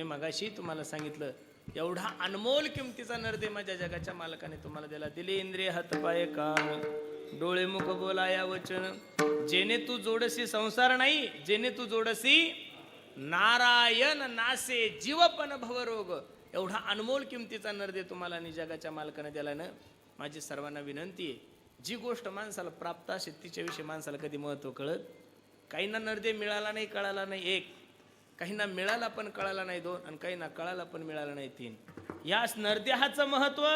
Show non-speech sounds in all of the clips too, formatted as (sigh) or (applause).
मी मगाशी तुम्हाला सांगितलं एवढा अनमोल किमतीचा नरदे माझ्या जगाच्या मालकाने तुम्हाला दिला दिले इंद्रिय हातपाय कान डोळे मुख बोलाया वचन. जेणे तू जोडसी संसार नाही जेणे तू जोडसी नारायण नासे जीवपण भवरोग एवढा अनमोल किमतीचा नरदे तुम्हाला आणि जगाच्या मालकाने दिला ना. माझी सर्वांना विनंती आहे जी गोष्ट माणसाला प्राप्त असेल तिच्याविषयी माणसाला कधी महत्त्व कळत? काहींना नरदे मिळाला नाही कळाला नाही एक. काहींना मिळाला पण कळाला नाही दोन आणि काहींना कळाला पण मिळाला नाही तीन. या नरदेहाचं महत्त्व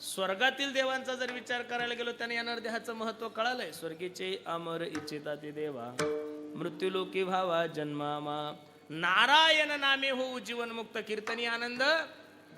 स्वर्गातील देवांचा जर विचार करायला गेलो त्याने या नरदेहाचं महत्त्व कळालंय. स्वर्गीचे अमर इच्छिता ते देवा मृत्यूलोकी भावा जन्मामा. नारायण नामे हो जीवनमुक्त कीर्तनी आनंद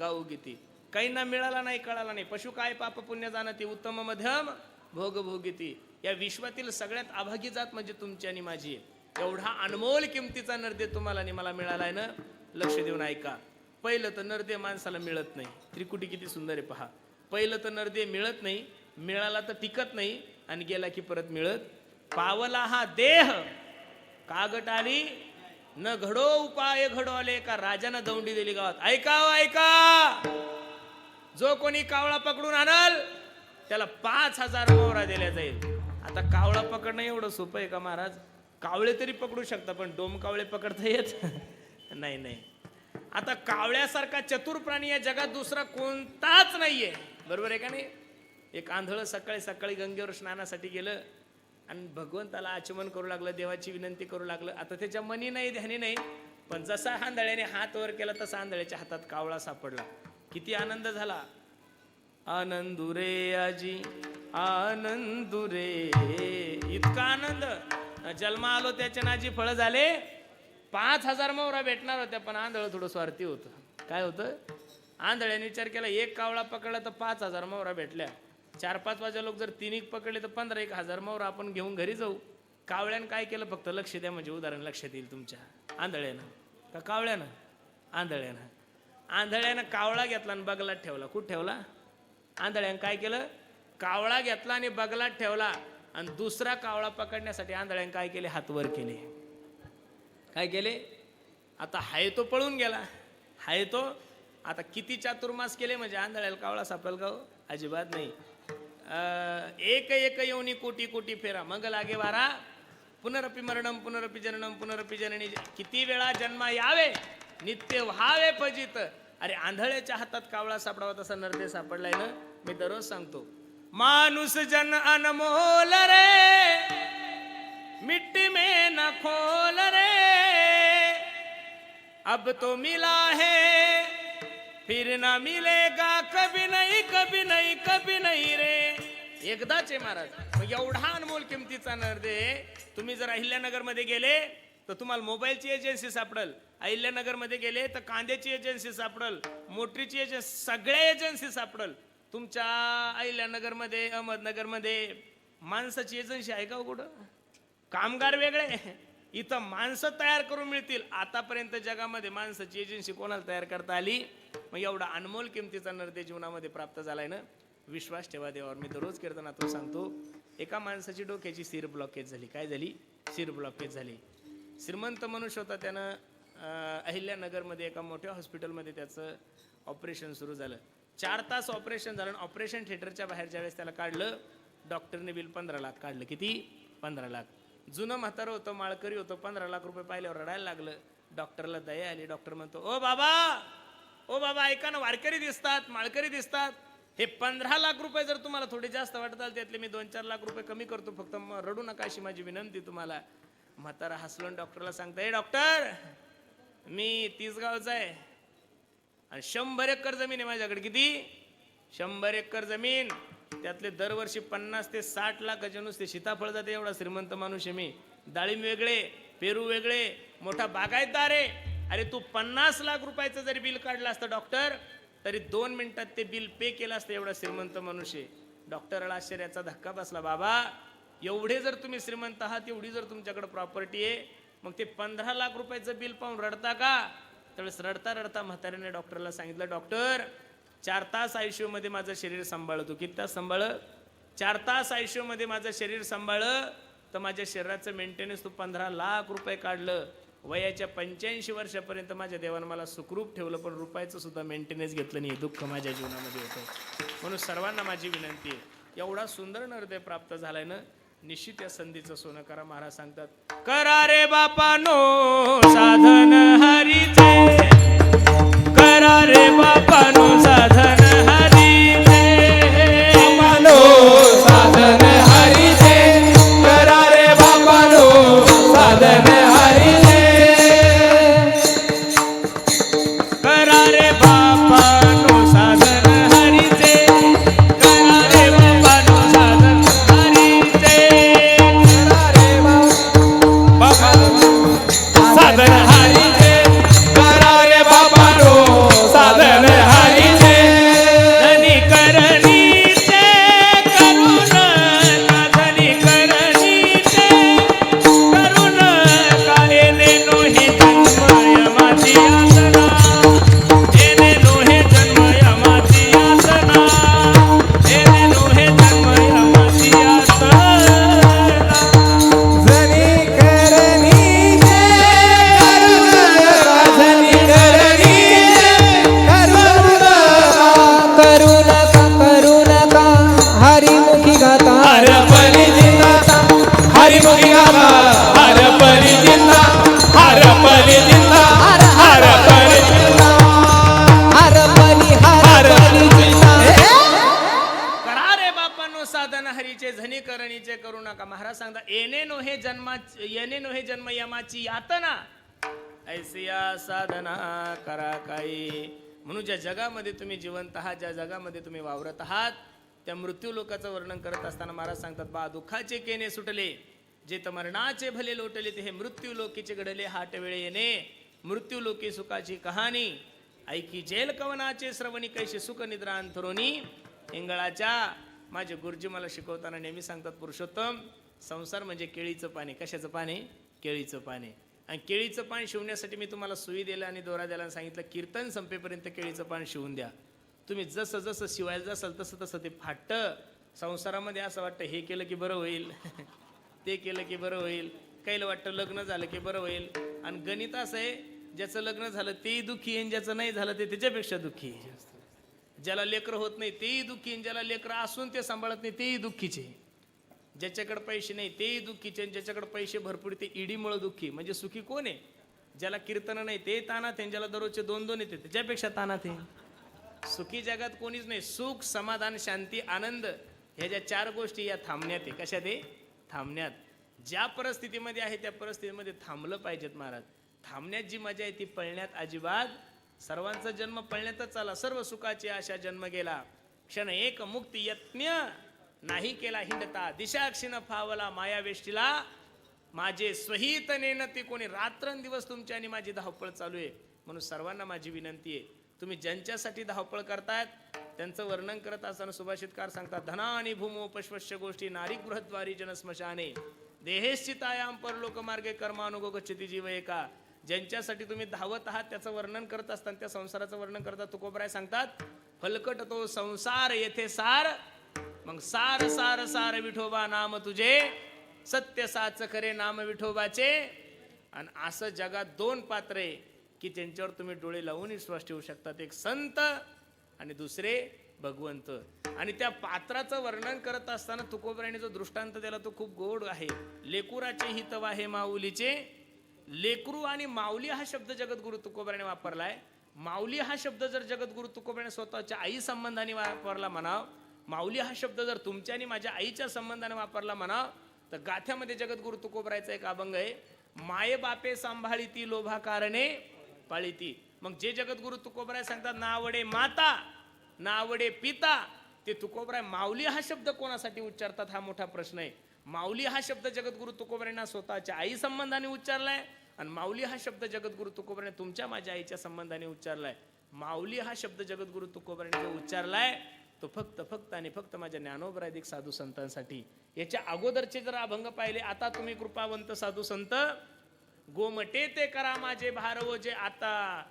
गाऊ गीती काहींना मिळाला नाही कळाला नाही. पशु काय पाप पुण्य जाणती उत्तम मध्यम भोग भोगिती या विश्वातील सगळ्यात अभागी जात म्हणजे तुमची आणि माझी आहे. एवढा अनमोल किमतीचा नरदे तुम्हाला आणि मला मिळालाय ना लक्ष देऊन ऐका. पहिलं तर नरदे माणसाला मिळत नाही. त्रिकुटी किती सुंदर आहे पहा. पहिलं तर नरदे मिळत नाही मिळाला तर टिकत नाही आणि गेला की परत मिळत. पावला हा देह. कागट आली न घडो उपाय घडो आले का राजानं दौंडी दिली गावात. ऐका हो, ऐका. जो कोणी कावळा पकडून आणल त्याला पाच हजार मोहरा दिल्या जाईल. आता कावळा पकडणं एवढं सोपं आहे का महाराज? कावळे तरी पकडू शकता पण डोम कावळे पकडता येत नाही नाही. आता कावळ्यासारखा चतुर प्राणी या जगात दुसरा कोणताच नाहीये. बरोबर आहे का नाही? एक आंधळं सकाळी सकाळी गंगेवर स्नानासाठी गेलं आणि भगवंताला आचमन करू लागलं देवाची विनंती करू लागलं. आता त्याच्या मनी नाही ध्यानी नाही पण जसा आंधळ्याने हात वर केला तसा आंधळ्याच्या हातात कावळा सापडला. किती आनंद झाला. आनंदुरे आजी आनंदुरे इतका आनंद. जन्म आलो त्याच्या नाजी फळं झाले. पाच हजार मोहरा भेटणार होत्या पण आंधळ थोडं स्वार्थी होतं. काय होतं? आंधळ्याने विचार केला एक कावळा पकडला तर पाच हजार मोहरा भेटल्या. चार पाच वाजे लोक जर तीन एक पकडले तर पंधरा एक हजार मोहरा आपण घेऊन घरी जाऊ. कावळ्यानं काय केलं? फक्त लक्ष द्या म्हणजे उदाहरण लक्षात येईल तुमच्या. आंधळ्यानं. का कावळ्यानं? आंधळ्यानं. आंधळ्यानं कावळा घेतला आणि बगलात ठेवला. कुठं ठेवला? आंधळ्यानं काय केलं? कावळा घेतला आणि बगलात ठेवला. आणि दुसरा कावळा पकडण्यासाठी आंधळ्यानं काय केले? हात वर केले. काय केले? आता हाय तो पळून गेला. हाय तो आता किती चातुर्मास केले म्हणजे आंधळ्याला कावळा सापडेल का हो? अजिबात नाही. एक एक येऊनी कोटी कोटी फेरा. मग लागे वारा. पुनरपी मरणम पुनरपी जननम पुनरपी जननी. किती वेळा जन्मा यावे? नित्य व्हावे पजित अरे आंधळ्याच्या हातात कावळा सापडावा तसा नरदे सापडलाय ना? मी दररोज सांगतो. माणूस जन अनमोल रे मिट्टी में न खोल रे। अब तो मिला है फिर ना मिलेगा कभी नहीं कभी नहीं कभी नहीं रे। एकदाच आहे महाराज मग एवढा अनमोल किमतीचा नरदे तुम्ही जर अहिल्यानगरमध्ये गेले तर तुम्हाला मोबाईलची एजन्सी सापडल. अहिल्यानगरमध्ये गेले तर कांद्याची एजन्सी सापडल. मोटरीची एजन्सी सगळ्या एजन्सी सापडल. तुमच्या अहिल्यानगरमध्ये अहमदनगरमध्ये माणसाची एजन्सी आहे का हो कुठं? कामगार वेगळे. इथं माणसं तयार करून मिळतील. आतापर्यंत जगामध्ये माणसाची एजन्सी कोणाला तयार करता आली? मग एवढा अनमोल किमतीचा निर्देश जीवनामध्ये प्राप्त झालाय ना? विश्वास ठेवा देवावर. मी दररोज कीर्तनातून सांगतो एका माणसाची डोक्याची सिर ब्लॉकेज झाली. काय झाली? सिर ब्लॉकेज झाली. श्रीमंत मनुष्य होता त्यानं अहिल्यानगरमध्ये एका मोठ्या हॉस्पिटलमध्ये त्याचं ऑपरेशन सुरू झालं. चार तास ऑपरेशन झालं ऑपरेशन थिएटरच्या बाहेर ज्यावेळेस त्याला काढलं डॉक्टरने बिल पंधरा लाख काढलं. किती? पंधरा लाख. जुनं म्हातारं होतं माळकरी होतं पंधरा लाख रुपये पाहिल्यावर रडायला लागलं. डॉक्टरला दया आली. डॉक्टर म्हणतो ओ बाबा! ओ बाबा ऐका ना वारकरी दिसतात माळकरी दिसतात. हे पंधरा लाख रुपये जर तुम्हाला थोडे जास्त वाटतात त्यातले मी दोन चार लाख रुपये कमी करतो. फक्त रडू नका अशी माझी विनंती तुम्हाला. म्हातारा हसलून डॉक्टरला सांगता हे डॉक्टर मी तीस गावचा आहे. आणि शंभर एकर जमीन आहे माझ्याकडे. किती? शंभर एकर जमीन. त्यातले दरवर्षी पन्नास ते साठ लाखाचे नुसते सीताफळ जाते एवढा श्रीमंत माणूस आहे मी. डाळिंब वेगळे पेरू वेगळे मोठा बागायतदार आहे अरे तू पन्नास लाख रुपयाचं जरी बिल काढलं असतं डॉक्टर तरी दोन मिनिटात ते बिल पे केलं असतं एवढा श्रीमंत माणूस आहे. डॉक्टरला आश्चर्याचा धक्का बसला बाबा एवढे जर तुम्ही श्रीमंत आहात एवढी जर तुमच्याकडे प्रॉपर्टी आहे मग ते पंधरा लाख रुपयाचं बिल पाहून रडता का? त्यावेळेस रडता रडता म्हाताऱ्याने डॉक्टरला सांगितलं डॉक्टर चार तास आयुष्यमध्ये माझं शरीर सांभाळतो किती तास सांभाळ? चार तास आयुष्यमध्ये माझं शरीर सांभाळ? तर माझ्या शरीराचं मेंटेनन्स तू पंधरा लाख रुपये काढलं. वयाच्या पंच्याऐंशी वर्षापर्यंत माझ्या देवानं मला सुखरूप ठेवलं पण रुपयाचं सुद्धा मेंटेनन्स घेतलं नाही. दुःख माझ्या जीवनामध्ये होतं म्हणून सर्वांना माझी विनंती आहे एवढा सुंदर नृदय प्राप्त झालाय ना निश्चित या संधीचं सोनं करा. महाराज सांगतात करा रे बापानो साधन हरीचे जगामध्ये तुम्ही जिवंत आहात ज्या जगामध्ये तुम्ही वावरत आहात त्या मृत्यू लोकाचं वर्णन करत असताना महाराज सांगतात बा दुःखाचे केने सुटले जे तर मरणाचे भले लोटले ते हे मृत्यू लोकीचे घडले हाट वेळे येणे मृत्यू लोकी सुखाची कहाणी ऐकी जेल कवनाचे श्रवणी कैसे सुख निद्रा अंथरोनी इंगळाच्या माझे गुरुजी मला शिकवताना नेहमी सांगतात पुरुषोत्तम संसार म्हणजे केळीचं पाणी कशाचं पाणी केळीचं पाणी आणि केळीचं पान शिवण्यासाठी मी तुम्हाला सुई दिला आणि दोरा द्यायला आणि सांगितलं कीर्तन संपेपर्यंत केळीचं पान शिवून द्या. तुम्ही जसं जसं शिवायला जासाल तसं तसं ते फाटतं. संसारामध्ये असं वाटतं हे केलं की बरं होईल. (laughs) ते केलं की बरं होईल. काहीला वाटतं लग्न झालं की बरं होईल. आणि गणित असं आहे ज्याचं लग्न झालं तेही दुःखी आहे ज्याचं नाही झालं ते त्याच्यापेक्षा दुःखी आहे. ज्याला लेकरं होत नाही तेही दुःखी आहे. ज्याला लेकरं असून ते सांभाळत नाही तेही दुःखीचे ज्याच्याकडे पैसे नाही तेही दुःखीचे आणि ज्याच्याकडे पैसे भरपूर ते ईडीमुळं दुःखी. म्हणजे सुखी कोण आहे? ज्याला कीर्तन नाही ते तानात आहे ज्याला दररोजचे दोन दोन येते त्याच्यापेक्षा तानात आहे. सुखी जगात कोणीच नाही. सुख समाधान शांती आनंद ह्या ज्या चार गोष्टी या थांबण्यात आहे. कशात ते थांबण्यात. ज्या परिस्थितीमध्ये आहे त्या परिस्थितीमध्ये थांबलं पाहिजेत महाराज. थांबण्यात जी मजा आहे ती पळण्यात अजिबात. सर्वांचा जन्म पळण्यातच आला. सर्व सुखाची आशा जन्म गेला. क्षण एक मुक्ती यत्न नाही केला हिंडता. दिशाक्षीनं फावला मायावेष्टीला माझे स्वहित नेनती कोणी रात्रंदिवस तुमची आणि माझी धावपळ चालू आहे. म्हणून सर्वांना माझी विनंती आहे. तुम्ही ज्यांच्यासाठी धावपळ करतायत त्यांचं वर्णन करत असताना सुभाषितकार सांगतात धना आणि भूमो पश्वश्य गोष्टी नारी गृहद्वारी जनस्मशाने देहेश्चितायाम परलोक मार्गे कर्मानुगो गच्छती जीव एका. ज्यांच्यासाठी तुम्ही धावत आहात त्याचं वर्णन करत असताना त्या संसाराचं वर्णन करतात तुकोबराय सांगतात फलकट तो संसार येथे सार मग सार सार सार विठोबा नाम तुझे. सत्य साच खरे नाम विठोबाचे. आणि असं जगात दोन पात्र आहे की त्यांच्यावर तुम्ही डोळे लावून विश्वास ठेवू शकतात. एक संत आणि दुसरे भगवंत. आणि त्या पात्राचं वर्णन करत असताना तुकोबराने जो दृष्टांत दिला तो खूप गोड आहे. लेकुराचे हितवा आहे माऊलीचे. लेकरू आणि माऊली हा शब्द जगद्गुरु तुकोबराने वापरलाय. माऊली हा शब्द जर जगद्गुरु तुकोबराने स्वतःच्या आई संबंधाने वापरला म्हणाव माऊली हा शब्द जर तुमच्या आणि माझ्या आईच्या संबंधाने वापरला म्हणाव तर गाथ्यामध्ये जगद्गुरु तुकोबरायचा एक अभंग आहे माये बापे सांभाळी ती लोभा कारणे पाळीती. मग जे जगद्गुरु तुकोबराय सांगतात नावडे माता नावडे पिता ते तुकोबराय माऊली हा शब्द कोणासाठी उच्चारतात हा मोठा प्रश्न आहे. माऊली हा शब्द जगद्गुरु तुकोबरायना स्वतःच्या आई संबंधाने उच्चारलाय आणि माऊली हा शब्द जगद्गुरु तुकोबराने तुमच्या माझ्या आईच्या संबंधाने उच्चारलाय. माऊली हा शब्द जगद्गुरु तुकोबराने जो उच्चारलाय तो फक्त फक्त आणि फक्त माझ्या ज्ञानोबराधिक साधू संतांसाठी. याच्या अगोदरचे जर अभंग पाहिले आता तुम्ही कृपावंत साधू संत गोमटे ते करा माझे भारव जे आता.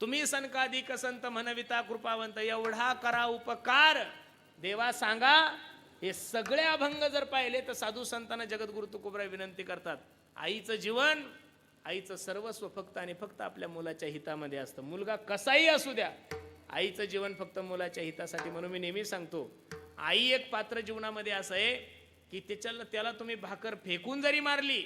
तुम्ही सनकाधिक संत म्हणविता कृपावंत एवढा करा उपकार. देवा सांगा हे सगळे अभंग जर पाहिले तर साधू संतांना जगद्गुरु तुकोबरा विनंती करतात. आईचं जीवन आईचं सर्वस्व फक्त आणि फक्त आपल्या मुलाच्या हितामध्ये असतं. मुलगा कसाही असू द्या आईचं जीवन फक्त मुलाच्या हितासाठी म्हणून मी नेहमी सांगतो. आई एक पात्र जीवनामध्ये असं आहे की त्याच्याला त्याला तुम्ही भाकर फेकून जरी मारली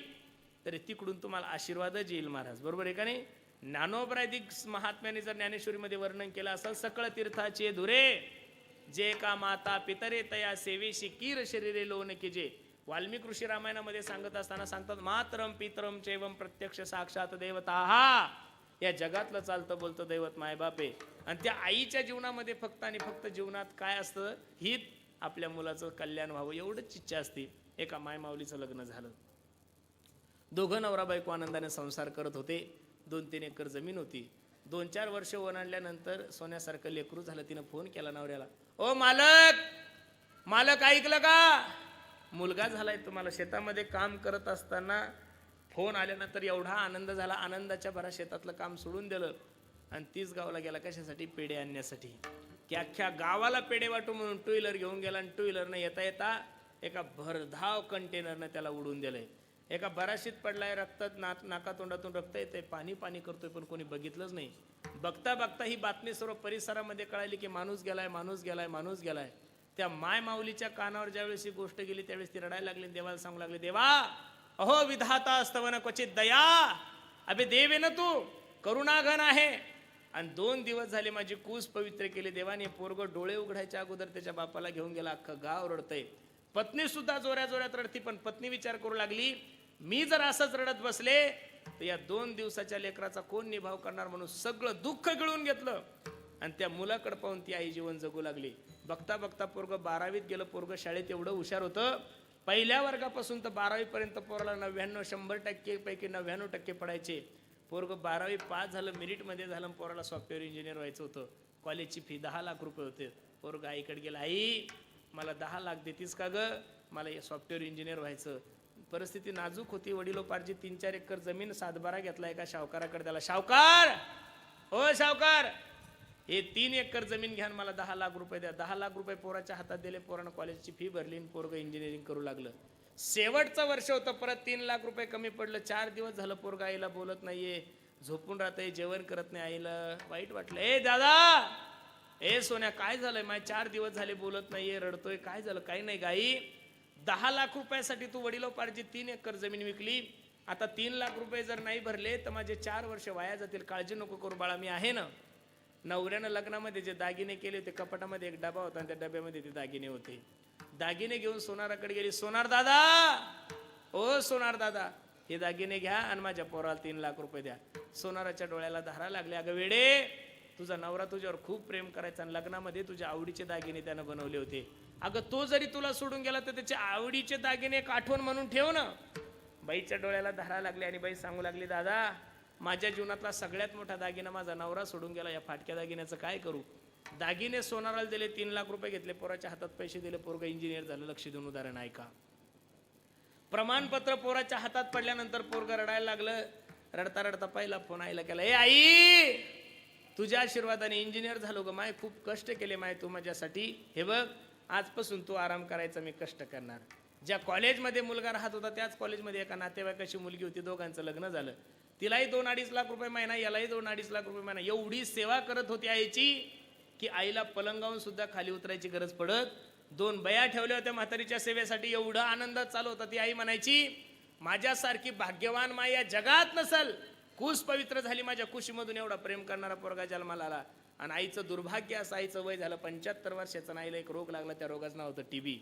तरी तिकडून तुम्हाला आशीर्वादच येईल महाराज. बरोबर आहे का नाही? ज्ञानोपराधिक महात्म्याने जर ज्ञानेश्वरीमध्ये वर्णन केलं असेल सकळ तीर्थाचे धुरे जे का माता पितरे तया सेवेशी कीर शरीरे लोन की जे वाल्मिक ऋषी रामायणामध्ये सांगत असताना सांगतात मातरम पितरम चैवम प्रत्यक्ष साक्षात देवता. हा या जगातलं चालतं बोलतं दैवत मायबाप आहे. आणि त्या आईच्या जीवनामध्ये फक्त आणि फक्त जीवनात काय असतं? हित आपल्या मुलाचं कल्याण व्हावं एवढंच इच्छा असते. एका मायमाऊलीचं लग्न झालं. दोघं नवरा बायको आनंदाने संसार करत होते. दोन तीन एकर जमीन होती. दोन चार वर्ष ओलांडल्यानंतर सोन्यासारखं लेकरू झालं. तिनं फोन केला नवऱ्याला. ओ मालक! मालक ऐकलं का? मुलगा झालाय तुम्हाला. शेतामध्ये काम करत असताना फोन आल्यानंतर एवढा आनंद झाला आनंदाच्या भरा शेतातलं काम सोडून दिलं. आणि तीच गावाला गेला कशासाठी? पेढे आणण्यासाठी. की अख्ख्या गावाला पेढे वाटू म्हणून टू व्हीलर घेऊन गेला आणि टू व्हीलरनं येता येता एका भरधाव कंटेनरनं त्याला उडून दिलंय. एका बराशीत पडलाय रक्तात नाक नाकातोंडातून रक्त येते पाणी पाणी करतोय पण कोणी बघितलंच नाही. बघता बघता ही बातमी सर्व परिसरामध्ये कळाली की माणूस गेलाय माणूस गेलाय माणूस गेलाय. त्या माय माऊलीच्या कानावर ज्यावेळेस ही गोष्ट गेली त्यावेळेस ती रडायला लागली आणि देवाला सांगू लागली देवा अहो विधाता अस्तवन क्वचित दया अबे देवे ना तू करुणाघन आहे. आणि दोन दिवस झाले माझी कूस पवित्र केली. देवाने पोरग डोळे उघडायच्या अगोदर त्याच्या बापाला घेऊन गेला. अख्खं गाव रडतंय. पत्नी सुद्धा जोऱ्या जोऱ्यात रडती पण पत्नी विचार करू लागली मी जर असंच रडत बसले तर या दोन दिवसाच्या लेकराचा कोण निभाव करणार म्हणून सगळं दुःख गिळून घेतलं. आणि त्या मुलाकडे पाहून ती आई जीवन जगू लागली. बघता बघता पोरग बारावीत गेलं पोरग शाळेत एवढं हुशार होतं पहिल्या वर्गापासून तर बारावीपर्यंत पोराला नव्याण्णव शंभर टक्केपैकी नव्याण्णव टक्के पडायचे. पोरग बारावी पास झालं मेरिटमध्ये झालं पोराला सॉफ्टवेअर इंजिनियर व्हायचं होतं. कॉलेजची फी दहा लाख रुपये होते. पोरग आईकडे गेला आई मला दहा लाख देतीस का ग? मला सॉफ्टवेअर इंजिनियर व्हायचं. परिस्थिती नाजूक होती. वडिलोपार्जी तीन चार एकर जमीन सातबारा घेतला एका शावकाराकडे. त्याला शावकार! हो शावकार! हे तीन एकर जमीन घ्या मला दहा लाख रुपये द्या. दहा लाख रुपये पोराच्या हातात दिले पोरानं कॉलेजची फी भरली आणि पोरग इंजिनिअरिंग करू लागलं. शेवटचं वर्ष होतं परत तीन लाख रुपये कमी पडलं. चार दिवस झालं पोरग आईला बोलत नाहीये. झोपून राहतंय जेवण करत नाही आईला. वाईट वाटलं. ए दादा! ए सोन्या काय झालंय? माय चार दिवस झाले बोलत नाहीये रडतोय. काय झालं? काही नाही गाई. दहा लाख रुपयासाठी तू वडिलोपार्जित तीन एकर जमीन विकली. आता तीन लाख रुपये जर नाही भरले तर माझे चार वर्ष वाया जातील. काळजी नको करू बाळा. मी आहे ना. नवऱ्यानं लग्नामध्ये जे दागिने केले होते कपाटामध्ये एक डबा होता आणि त्या डब्यामध्ये ते दागिने होते. दागिने घेऊन सोनाराकडे गेली सोनार दादा! ओ सोनार दादा हे दागिने घ्या आणि माझ्या पोराला तीन लाख रुपये द्या. सोनाराच्या डोळ्याला धारा लागल्या अगं वेडे तुझा नवरा तुझ्यावर खूप प्रेम करायचा आणि लग्नामध्ये तुझ्या आवडीचे दागिने त्यानं बनवले होते. अगं तो जरी तुला सोडून गेला तर त्याचे आवडीचे दागिने एक आठवण म्हणून ठेव ना. बाईच्या डोळ्याला धारा लागली आणि बाई सांगू लागली दादा माझ्या जीवनातला सगळ्यात मोठा दागिना माझा नवरा सोडून गेला. या फाटक्या दागिन्याचं काय करू? दागिने सोनाराला दिले तीन लाख रुपये घेतले. पोराच्या हातात पैसे दिले. पोरग इंजिनियर झालं. लक्ष देऊन उदाहरण ऐका. प्रमाणपत्र पोराच्या हातात पडल्यानंतर पोरग रडायला लागलं. रडता रडता पहिला फोन आईला केला ए आई तुझ्या आशीर्वादाने इंजिनियर झालो ग. माय खूप कष्ट केले माय तू माझ्यासाठी. हे बघ आजपासून तू आराम करायचा मी कष्ट करणार. ज्या कॉलेजमध्ये मुलगा राहत होता त्याच कॉलेजमध्ये एका नातेवाईकाची मुलगी होती. दोघांचं लग्न झालं. तिलाही दोन अडीच लाख रुपये महिना यालाही दोन अडीच लाख रुपये महिना. एवढी सेवा करत होती आईची की आईला पलंगावून सुद्धा खाली उतरायची गरज पडत. दोन बया ठेवल्या होत्या म्हातारीच्या सेवेसाठी. एवढा आनंद चालू होता. ती आई म्हणायची माझ्यासारखी भाग्यवान माय या जगात नसल. कुश पवित्र झाली माझ्या कुशीमधून. एवढा प्रेम करणारा पोरगा जन्माला आला. आणि आईचं दुर्भाग्य असं आईचं वय झालं पंच्याहत्तर वर्षाचं आणि आईला एक रोग लागला. त्या रोगाचं नाव होतं टीबी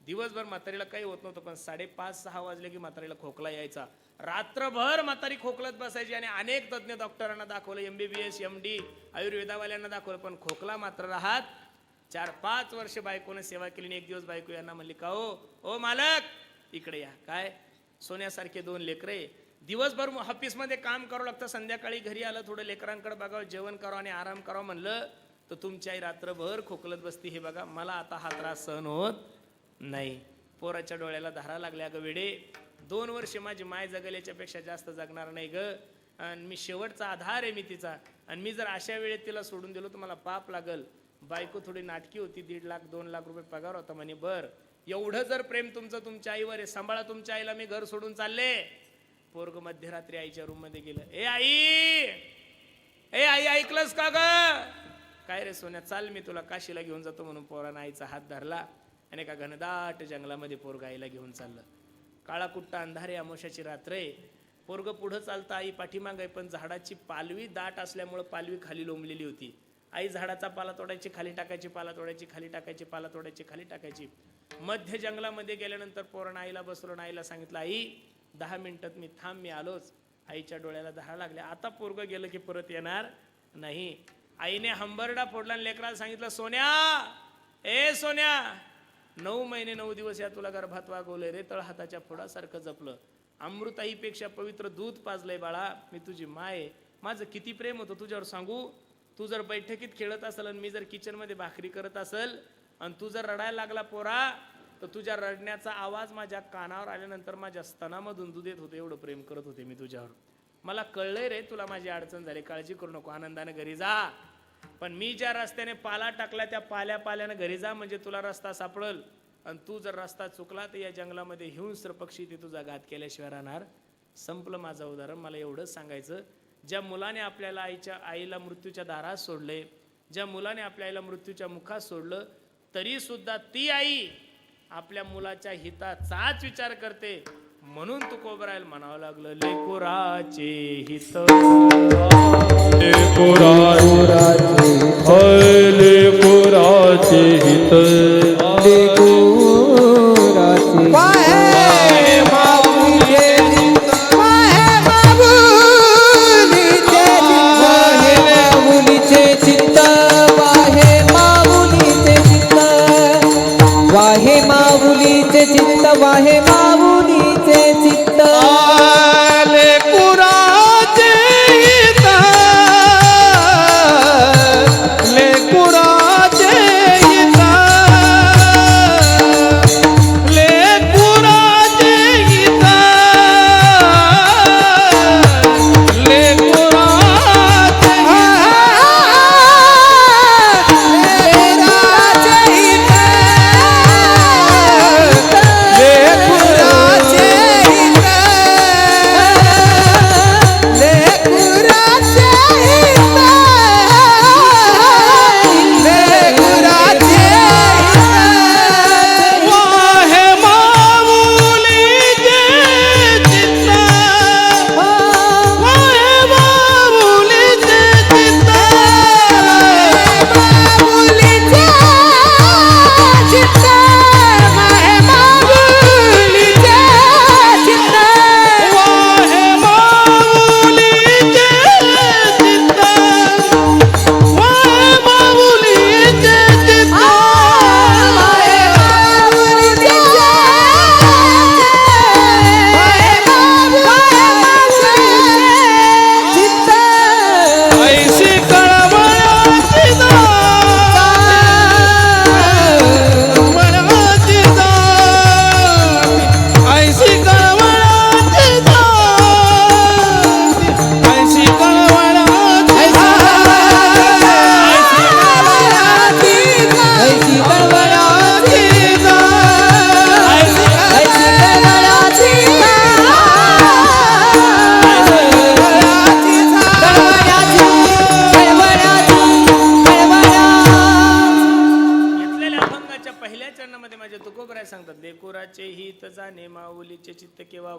दिवसभर म्हातारीला काही होत नव्हतं पण साडेपाच सहा वाजले की म्हातारीला खोकला यायचा. रात्रभर म्हातारी खोकलत बसायची आणि अनेक तज्ज्ञ डॉक्टरांना दाखवलं M B B S M D आयुर्वेदावाल्यांना दाखवलं पण खोकला मात्र राहत. चार पाच वर्ष बायकोने सेवा केली आणि एक दिवस बायको यांना म्हणली का हो? ओ मालक इकडे या. काय? सोन्यासारखे दोन लेकरे दिवसभर ऑफिसमध्ये काम करावं लागतं. संध्याकाळी घरी आलं थोडं लेकरांकडे बघावं जेवण करावं आणि आराम करावं म्हणलं तर तुमची आई रात्रभर खोकलत बसती. हे बघा मला आता हा त्रास सहन होत नाही. पोराच्या डोळ्याला धारा लागल्या ग वेडे. दोन वर्ष माझी माय जगल याच्यापेक्षा जास्त जगणार नाही ग. आणि मी शेवटचा आधार आहे मी तिचा. आणि मी जर अशा वेळेत तिला सोडून दिलो तर मला पाप लागल. बायको थोडी नाटकी होती दीड लाख दोन लाख रुपये पगार होता म्हणे बर एवढं जर प्रेम तुमचं तुमच्या आईवर आहे सांभाळा तुमच्या आईला मी घर सोडून चालले. पोरग मध्यरात्री आईच्या रूममध्ये गेलं. ए आई ए आई ऐकलंस का ग? काय रे सोन्या चाल मी तुला काशीला घेऊन जातो म्हणून पोरानं आईचा हात धरला. आणि एका घनदाट जंगलामध्ये पोरग आईला घेऊन चाललं. काळा कुट्टा अंधारे अमोशाची रात्र आहे. पोरग पुढं चालतं आई पाठीमाग आहे पण झाडाची पालवी दाट असल्यामुळं पालवी खाली लोंबलेली होती. आई झाडाचा पाला तोडायची खाली टाकायची पाला तोडायची खाली टाकायची पाला तोडायची खाली टाकायची. मध्य जंगलामध्ये गेल्यानंतर पोरण आईला बसवलं आईला सांगितलं आई दहा मिनटात मी थांब मी आलोच. आईच्या डोळ्याला दहा लागल्या. आता पोरग गेलं की परत येणार नाही. आईने हंबरडा फोडला आणि लेकराला सांगितलं सोन्या ए सोन्या नऊ महिने नऊ दिवस या तुला गर्भात वागवलं रे तळ हाताच्या फोडासारखं जपलं. अमृताईपेक्षा पवित्र दूध पाजलंय बाळा मी तुझी माय आहे. माझं किती प्रेम होतं तुझ्यावर सांगू? तू जर बैठकीत खेळत असेल आणि मी जर किचनमध्ये भाकरी करत असेल आणि तू जर रडायला लागला पोरा तर तुझ्या रडण्याचा आवाज माझ्या कानावर आल्यानंतर माझ्या स्तनामधून दूध येत होतं एवढं प्रेम करत होते मी तुझ्यावर. मला कळलंय रे तुला माझी अडचण झाली काळजी करू नको आनंदाने घरी जा. पण मी ज्या रस्त्याने पाला टाकला त्या पाल्या पाल्यानं घरी जा म्हणजे तुला रस्ता सापडल. आणि तू जर रस्ता चुकला तर या जंगलामध्ये हिंस्र पक्षी ते तुझा घात केल्याशिवाय राहणार. संपलं माझं उदाहरण. मला एवढंच सांगायचं ज्या मुलाने आपल्याला आईच्या आईला मृत्यूच्या दारात सोडले ज्या मुलाने आपल्या आईला मृत्यूच्या मुखात सोडलं तरी सुद्धा ती आई आपल्या मुलाच्या हिताचाच विचार करते. म्हणून तू कोबरायला म्हणावं लागलं लेकुराचे हित लेकुराचे हित लेकुराचे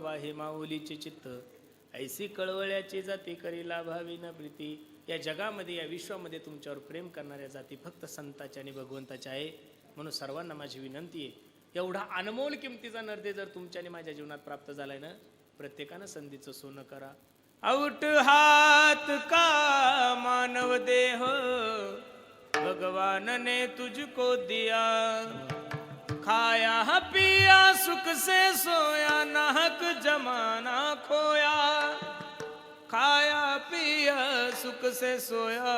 बाबा हे माऊलीचे चित्त. ऐसी कळवळ्याची जाती करी लाभावी न प्रीती. या जगामध्ये या विश्वामध्ये तुमच्यावर प्रेम करणाऱ्या जाती फक्त संताच्या आणि भगवंताच्या आहे. म्हणून सर्वांना माझी विनंती आहे एवढा अनमोल किमतीचा नर्दे जर तुमच्याने माझ्या जीवनात प्राप्त झालाय ना प्रत्येकानं संधीचं सोनं करा. आउट हात का मानव देह? भगवान ने तुझको दिया. खाया पिया सुख से सोया नाहक जमाना खोया। खाया पिया सुख से सोया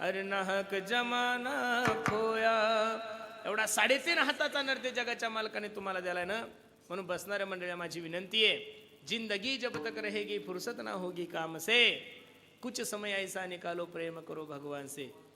अरे नाहक जमाना खोया। एवढा साडेतीन हाताचा नर्ते जगाच्या मालकाने तुम्हाला दिलाय ना? म्हणून बसणाऱ्या मंडळी माझी विनंती आहे जिंदगी जब तक रहेगी फुर्सत ना होगी काम से। कुछ समय ऐसा निकालो प्रेम करो भगवान से।